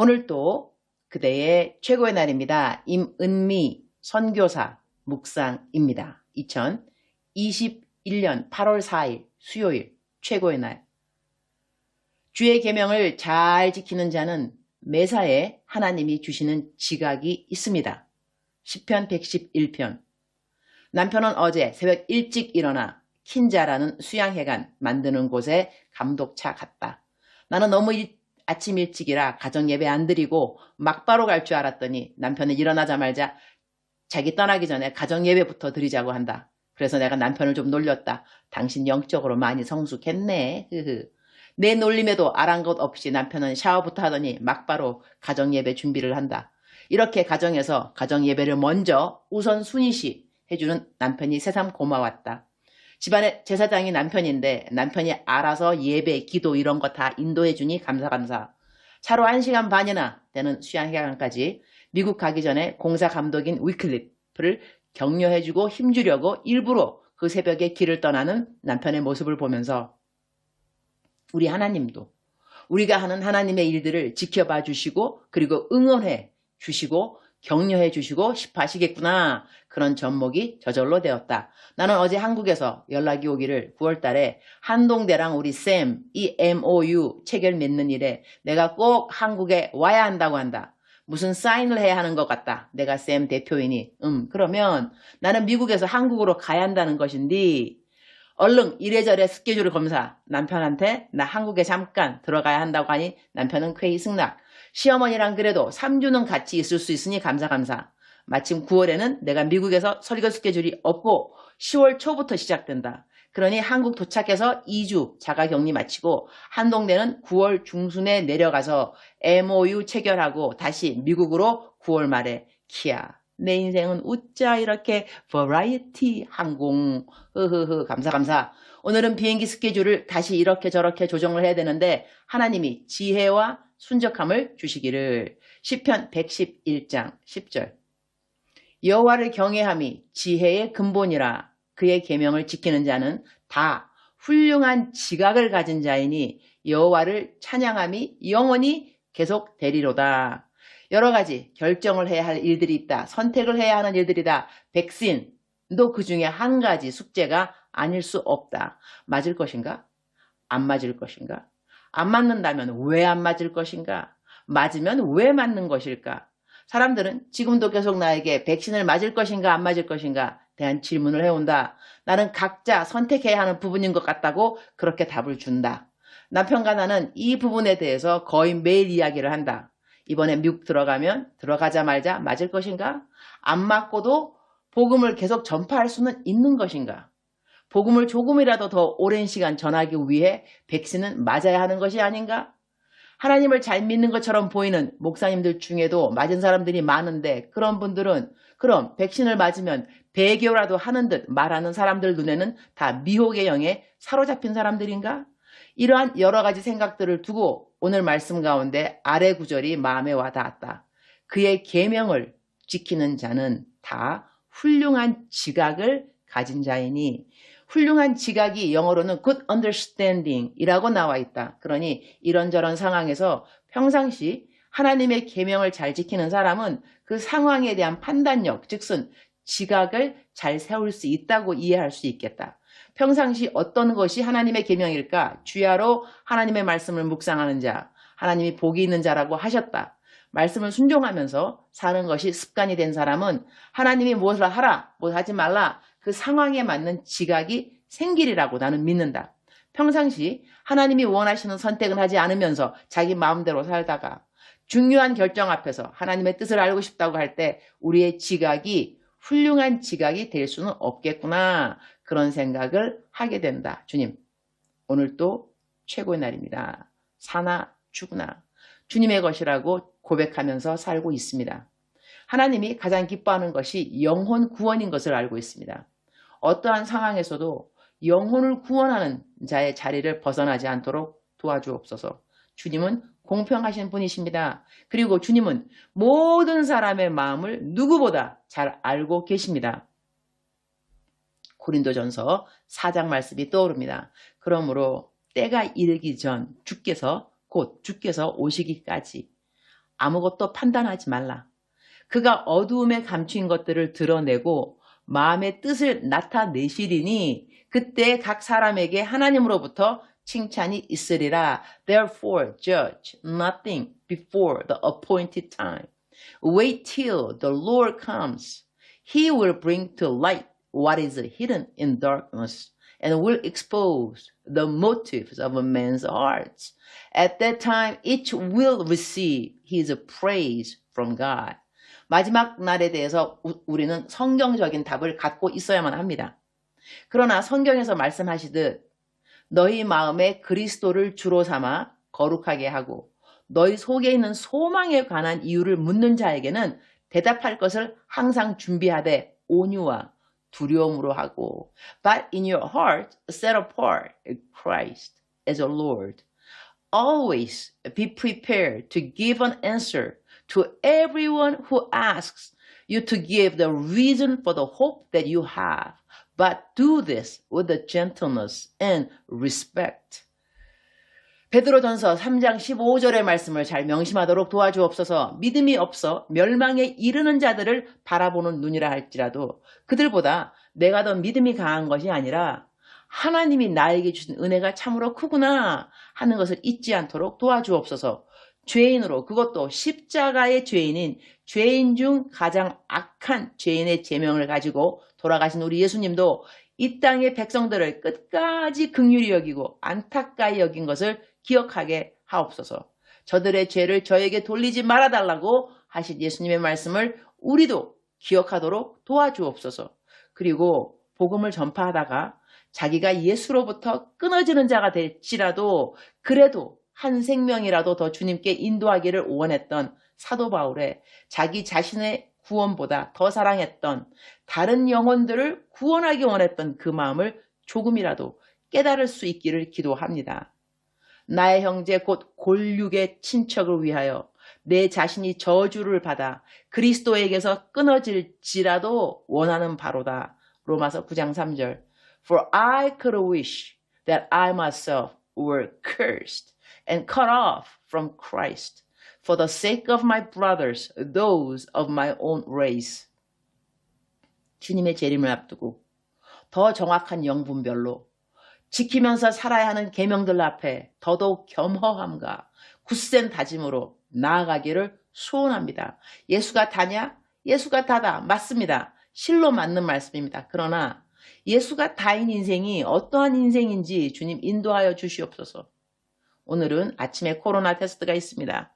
오늘도 그대의 최고의 날입니다. 임은미 선교사 묵상입니다. 2021년 8월 4일 수요일 최고의 날. 주의 계명을 잘 지키는 자는 매사에 하나님이 주시는 지각이 있습니다. 10편 111편 남편은 어제 새벽 일찍 일어나 킨자라는 수양회관 만드는 곳에 감독차 갔다. 나는 너무 일- 아침 일찍이라 가정 예배 안 드리고 막바로 갈 줄 알았더니 남편은 일어나자마자 자기 떠나기 전에 가정 예배부터 드리자고 한다. 그래서 내가 남편을 좀 놀렸다. 당신 영적으로 많이 성숙했네. 내 놀림에도 아랑곳 없이 남편은 샤워부터 하더니 막바로 가정 예배 준비를 한다. 이렇게 가정에서 가정 예배를 먼저 우선 순위시 해주는 남편이 새삼 고마웠다. 집안의 제사장이 남편인데 남편이 알아서 예배, 기도 이런 거 다 인도해 주니 감사 감사. 차로 1시간 반이나 되는 수양회관까지 미국 가기 전에 공사 감독인 위클리프를 격려해 주고 힘주려고 일부러 그 새벽에 길을 떠나는 남편의 모습을 보면서 우리 하나님도 우리가 하는 하나님의 일들을 지켜봐 주시고 그리고 응원해 주시고 격려해 주시고 싶어 하시겠구나. 그런 접목이 저절로 되었다. 나는 어제 한국에서 연락이 오기를 9월 달에 한동대랑 우리 쌤, 이 MOU 체결 맺는 일에 내가 꼭 한국에 와야 한다고 한다. 무슨 사인을 해야 하는 것 같다. 내가 쌤 대표이니. 음, 그러면 나는 미국에서 한국으로 가야 한다는 것인데 얼른 이래저래 스케줄 검사 남편한테 나 한국에 잠깐 들어가야 한다고 하니 남편은 쾌히 승낙 시어머니랑 그래도 3주는 같이 있을 수 있으니 감사 감사. 마침 9월에는 내가 미국에서 설교 스케줄이 없고 10월 초부터 시작된다. 그러니 한국 도착해서 2주 자가격리 마치고 한동대는 9월 중순에 내려가서 MOU 체결하고 다시 미국으로 9월 말에 키아 내 인생은 웃자 이렇게 버라이티 항공 흐흐흐 감사 감사. 오늘은 비행기 스케줄을 다시 이렇게 저렇게 조정을 해야 되는데 하나님이 지혜와 순적함을 주시기를. 시편 111장 10절. 여호와를 경외함이 지혜의 근본이라 그의 계명을 지키는 자는 다 훌륭한 지각을 가진 자이니 여호와를 찬양함이 영원히 계속 되리로다. 여러 가지 결정을 해야 할 일들이 있다. 선택을 해야 하는 일들이다. 백신도 그 중에 한 가지 숙제가 아닐 수 없다. 맞을 것인가? 안 맞을 것인가? 안 맞는다면 왜 안 맞을 것인가? 맞으면 왜 맞는 것일까? 사람들은 지금도 계속 나에게 백신을 맞을 것인가 안 맞을 것인가 대한 질문을 해온다. 나는 각자 선택해야 하는 부분인 것 같다고 그렇게 답을 준다. 남편과 나는 이 부분에 대해서 거의 매일 이야기를 한다. 이번에 미국 들어가면 들어가자 말자 맞을 것인가? 안 맞고도 복음을 계속 전파할 수는 있는 것인가? 복음을 조금이라도 더 오랜 시간 전하기 위해 백신은 맞아야 하는 것이 아닌가? 하나님을 잘 믿는 것처럼 보이는 목사님들 중에도 맞은 사람들이 많은데 그런 분들은 그럼 백신을 맞으면 배교라도 하는 듯 말하는 사람들 눈에는 다 미혹의 영에 사로잡힌 사람들인가? 이러한 여러 가지 생각들을 두고 오늘 말씀 가운데 아래 구절이 마음에 와 닿았다. 그의 계명을 지키는 자는 다 훌륭한 지각을 가진 자이니 훌륭한 지각이 영어로는 good understanding 이라고 나와 있다. 그러니 이런저런 상황에서 평상시 하나님의 계명을 잘 지키는 사람은 그 상황에 대한 판단력, 즉슨 지각을 잘 세울 수 있다고 이해할 수 있겠다. 평상시 어떤 것이 하나님의 계명일까? 주야로 하나님의 말씀을 묵상하는 자, 하나님이 복이 있는 자라고 하셨다. 말씀을 순종하면서 사는 것이 습관이 된 사람은 하나님이 무엇을 하라, 뭐 하지 말라, 그 상황에 맞는 지각이 생기리라고 나는 믿는다. 평상시 하나님이 원하시는 선택은 하지 않으면서 자기 마음대로 살다가 중요한 결정 앞에서 하나님의 뜻을 알고 싶다고 할 때 우리의 지각이 훌륭한 지각이 될 수는 없겠구나. 그런 생각을 하게 된다. 주님, 오늘 또 최고의 날입니다. 사나 죽으나 주님의 것이라고 고백하면서 살고 있습니다. 하나님이 가장 기뻐하는 것이 영혼 구원인 것을 알고 있습니다. 어떠한 상황에서도 영혼을 구원하는 자의 자리를 벗어나지 않도록 도와주옵소서. 주님은 공평하신 분이십니다. 그리고 주님은 모든 사람의 마음을 누구보다 잘 알고 계십니다. 고린도전서 4장 말씀이 떠오릅니다. 그러므로 때가 이르기 전 주께서 곧 주께서 오시기까지 아무것도 판단하지 말라. 그가 어두움에 감추인 것들을 드러내고 마음의 뜻을 나타내시리니 그때 각 사람에게 하나님으로부터 칭찬이 있으리라. Therefore judge nothing before the appointed time. Wait till the Lord comes. He will bring to light what is hidden in darkness and will expose the motives of a man's hearts. At that time, each will receive his praise from God. 마지막 날에 대해서 우- 우리는 성경적인 답을 갖고 있어야만 합니다. 그러나 성경에서 말씀하시듯 너희 마음에 그리스도를 주로 삼아 거룩하게 하고 너희 속에 있는 소망에 관한 이유를 묻는 자에게는 대답할 것을 항상 준비하되 온유와 두려움으로 하고 but in your heart set apart Christ as a Lord. Always be prepared to give an answer to everyone who asks you to give the reason for the hope that you have. But do this with a gentleness and respect. 베드로전서 3장 15절의 말씀을 잘 명심하도록 도와주옵소서. 믿음이 없어 멸망에 이르는 자들을 바라보는 눈이라 할지라도 그들보다 내가 더 믿음이 강한 것이 아니라 하나님이 나에게 주신 은혜가 참으로 크구나 하는 것을 잊지 않도록 도와주옵소서. 죄인으로 그것도 십자가의 죄인인 죄인 중 가장 악한 죄인의 제명을 가지고 돌아가신 우리 예수님도 이 땅의 백성들을 끝까지 극률히 여기고 안타까이 여긴 것을 기억하게 하옵소서. 저들의 죄를 저에게 돌리지 말아달라고 하신 예수님의 말씀을 우리도 기억하도록 도와주옵소서. 그리고 복음을 전파하다가 자기가 예수로부터 끊어지는 자가 될지라도 그래도 한 생명이라도 더 주님께 인도하기를 원했던 사도 바울의 자기 자신의 구원보다 더 사랑했던 다른 영혼들을 구원하기 원했던 그 마음을 조금이라도 깨달을 수 있기를 기도합니다. 나의 형제 곧 골육의 친척을 위하여 내 자신이 저주를 받아 그리스도에게서 끊어질지라도 원하는 바로다. 로마서 9장 3절. For I could wish that I myself were cursed and cut off from Christ for the sake of my brothers, those of my own race. 주님의 재림을 앞두고 더 정확한 영분별로 지키면서 살아야 하는 계명들 앞에 더더욱 겸허함과 굳센 다짐으로 나아가기를 소원합니다. 예수가 다냐? 예수가 다다. 맞습니다. 실로 맞는 말씀입니다. 그러나 예수가 다인 인생이 어떠한 인생인지 주님 인도하여 주시옵소서. 오늘은 아침에 코로나 테스트가 있습니다.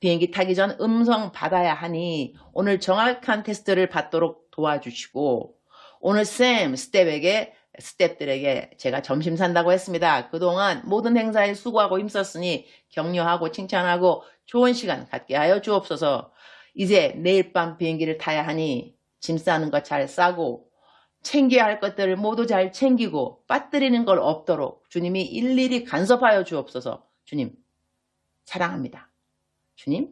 비행기 타기 전 음성 받아야 하니 오늘 정확한 테스트를 받도록 도와주시고 오늘 쌤 스텝에게 스텝들에게 제가 점심 산다고 했습니다. 그동안 모든 행사에 수고하고 힘썼으니 격려하고 칭찬하고 좋은 시간 갖게 하여 주옵소서. 이제 내일 밤 비행기를 타야 하니 짐 싸는 거잘 싸고 챙겨야 할 것들을 모두 잘 챙기고 빠뜨리는 걸 없도록 주님이 일일이 간섭하여 주옵소서. 주님 사랑합니다. 주님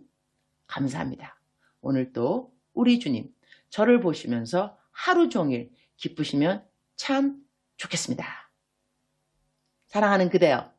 감사합니다. 오늘 또 우리 주님 저를 보시면서 하루 종일 기쁘시면 참 좋겠습니다. 사랑하는 그대여,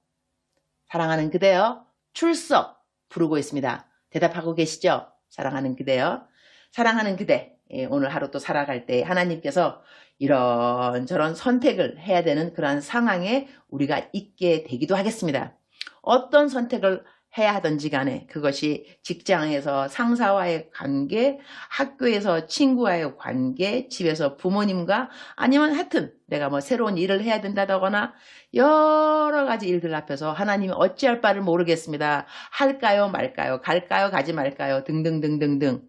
사랑하는 그대여, 출석 부르고 있습니다. 대답하고 계시죠? 사랑하는 그대여, 사랑하는 그대. 예, 오늘 하루 또 살아갈 때 하나님께서 이런저런 선택을 해야 되는 그러한 상황에 우리가 있게 되기도 하겠습니다. 어떤 선택을 해야 하든지 간에 그것이 직장에서 상사와의 관계, 학교에서 친구와의 관계, 집에서 부모님과 아니면 하여튼 내가 뭐 새로운 일을 해야 된다거나 여러 가지 일들 앞에서 하나님이 어찌할 바를 모르겠습니다. 할까요, 말까요, 갈까요, 가지 말까요, 등등등등등.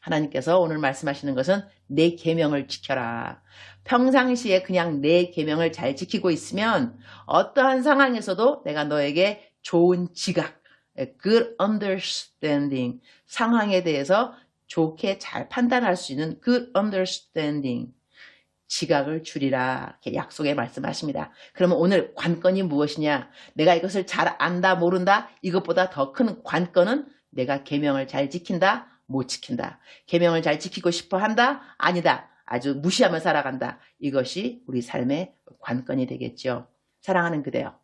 하나님께서 오늘 말씀하시는 것은 내 계명을 지켜라. 평상시에 그냥 내 계명을 잘 지키고 있으면 어떠한 상황에서도 내가 너에게 좋은 지각, good understanding, 상황에 대해서 좋게 잘 판단할 수 있는 good understanding, 지각을 줄이라 이렇게 약속에 말씀하십니다. 그러면 오늘 관건이 무엇이냐? 내가 이것을 잘 안다 모른다 이것보다 더 큰 관건은 내가 계명을 잘 지킨다 못 지킨다. 계명을 잘 지키고 싶어 한다 아니다. 아주 무시하며 살아간다. 이것이 우리 삶의 관건이 되겠죠. 사랑하는 그대여.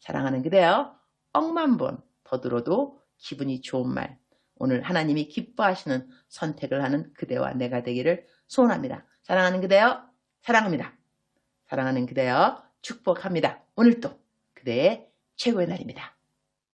사랑하는 그대여. 억만 번 더 들어도 기분이 좋은 말. 오늘 하나님이 기뻐하시는 선택을 하는 그대와 내가 되기를 소원합니다. 사랑하는 그대여, 사랑합니다. 사랑하는 그대여, 축복합니다. 오늘도 그대의 최고의 날입니다.